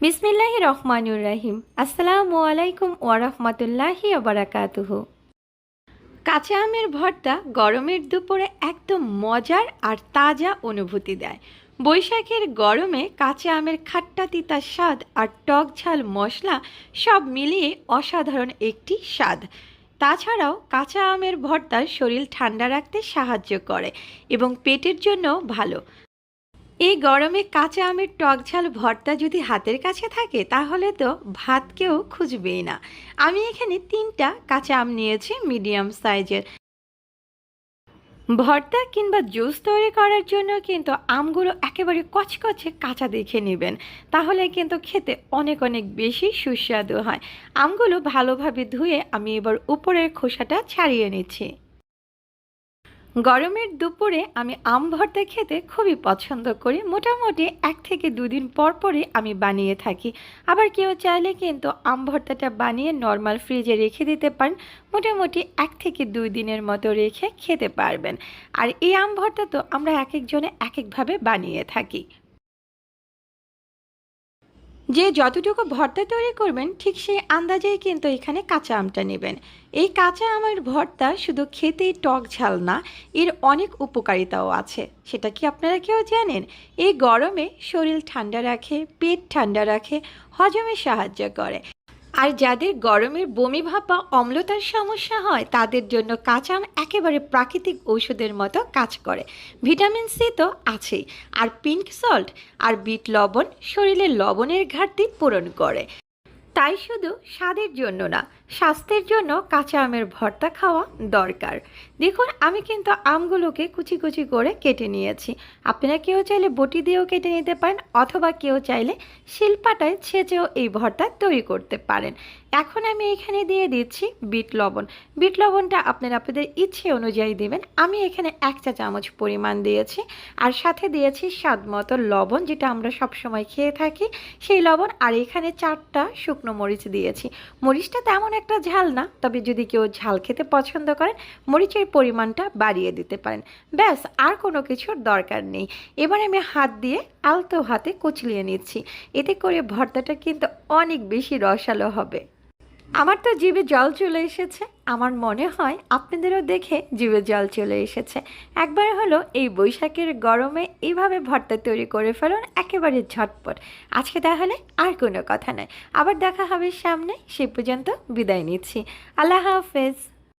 বিসমিল্লাহ রহমানুর রাহিম। আসসালামু আলাইকুম ওয়ারহমতুল্লাহি বারাকাতুহু। কাঁচা আমের ভর্তা গরমের দুপুরে একদম মজার আর তাজা অনুভূতি দেয়। বৈশাখের গরমে কাঁচা আমের খাট্টা তিতা স্বাদ আর টক ঝাল মশলা সব মিলিয়ে অসাধারণ একটি স্বাদ। তাছাড়াও কাঁচা আমের ভর্তা শরীর ঠান্ডা রাখতে সাহায্য করে এবং পেটের জন্য ভালো। এই গরমে কাঁচা আমের টক ঝাল ভর্তা যদি হাতের কাছে থাকে, তাহলে তো ভাত কেউ খুঁজবেই না। আমি এখানে তিনটা কাঁচা আম নিয়েছি, মিডিয়াম সাইজের। ভর্তা কিংবা জুস তৈরি করার জন্য কিন্তু আমগুলো একেবারে কচকচে কাঁচা দেখে নেবেন। তাহলে কিন্তু খেতে অনেক অনেক বেশি সুস্বাদু হয়। আমগুলো ভালোভাবে ধুয়ে আমি এবার উপরের খোসাটা ছাড়িয়ে নিচ্ছি। গরমের দুপুরে আমি আম ভর্তা খেতে খুবই পছন্দ করি। মোটামুটি এক থেকে দুদিন পর পরে আমি বানিয়ে থাকি। আবার কেউ চাইলে কিন্তু আম ভর্তাটা বানিয়ে নর্মাল ফ্রিজে রেখে দিতে পারেন। মোটামুটি এক থেকে দুই দিনের মতো রেখে খেতে পারবেন। আর এই আম ভর্তা তো আমরা এক একজনে এক একভাবে বানিয়ে থাকি। যে যতটুকু ভর্তা তৈরি করবেন, ঠিক সেই আন্দাজেই কিন্তু এখানে কাঁচা আমটা নেবেন। এই কাঁচা আমের ভর্তা শুধু খেতেই টক ঝাল না, এর অনেক উপকারিতাও আছে। সেটা কি আপনারা কেউ জানেন? এই গরমে শরীর ঠান্ডা রাখে, পেট ঠান্ডা রাখে, হজমে সাহায্য করে। আর যাদের গরমের বমি ভাব বা অম্লতার সমস্যা হয়, তাদের জন্য কাঁচা আম একেবারে প্রাকৃতিক ঔষধের মতো কাজ করে। ভিটামিন সি তো আছেই। আর পিঙ্ক সল্ট আর বিট লবণ শরীরে লবণের ঘাটতি পূরণ করে। তাই শুধু স্বাদের জন্য না, স্বাস্থ্যের জন্য কাঁচা আমের ভর্তা খাওয়া দরকার। দেখুন, আমি কিন্তু আমগুলোকে কুচি কুচি করে কেটে নিয়েছি। আপনারা কেউ চাইলে বটি দিয়েও কেটে নিতে পারেন অথবা কেউ চাইলে শিল্পাটায় ছেঁচেও এই ভর্তা তৈরি করতে পারেন। এখন আমি এখানে দিয়ে দিচ্ছি বিট লবণ। বিট লবণটা আপনারা আপনাদের ইচ্ছে অনুযায়ী দেবেন। আমি এখানে এক চা চামচ পরিমাণ দিয়েছি আর সাথে দিয়েছি স্বাদ মতো লবণ, যেটা আমরা সবসময় খেয়ে থাকি। সেই লবণ আর এখানে চারটা শুকনো মরিচ দিয়েছি। মরিচটা তেমন একটা ঝাল না, তবে যদি কেউ ঝাল খেতে পছন্দ করেন, মরিচের পরিমাণটা বাড়িয়ে দিতে পারেন। ব্যাস, আর কোনো কিছুর দরকার নেই। এবার আমি হাত দিয়ে আলতো হাতে কুচলিয়ে নিচ্ছি। এতে করে ভর্তাটা কিন্তু অনেক বেশি রসালো হবে। আমার তো জিভে জল চলে এসেছে। আমার মনে হয় আপনাদেরও দেখে জিভে জল চলে এসেছে। একবার হলো এই বৈশাখের গরমে এইভাবে ভর্তা তৈরি করে ফেলুন, একেবারে ঝটপট। আজকে তাহলে আর কোনো কথা নয়। আবার দেখা হবে সামনে। সে পর্যন্ত বিদায় নিচ্ছি। আল্লাহ হাফেজ।